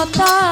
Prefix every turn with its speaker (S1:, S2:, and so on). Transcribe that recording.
S1: সতা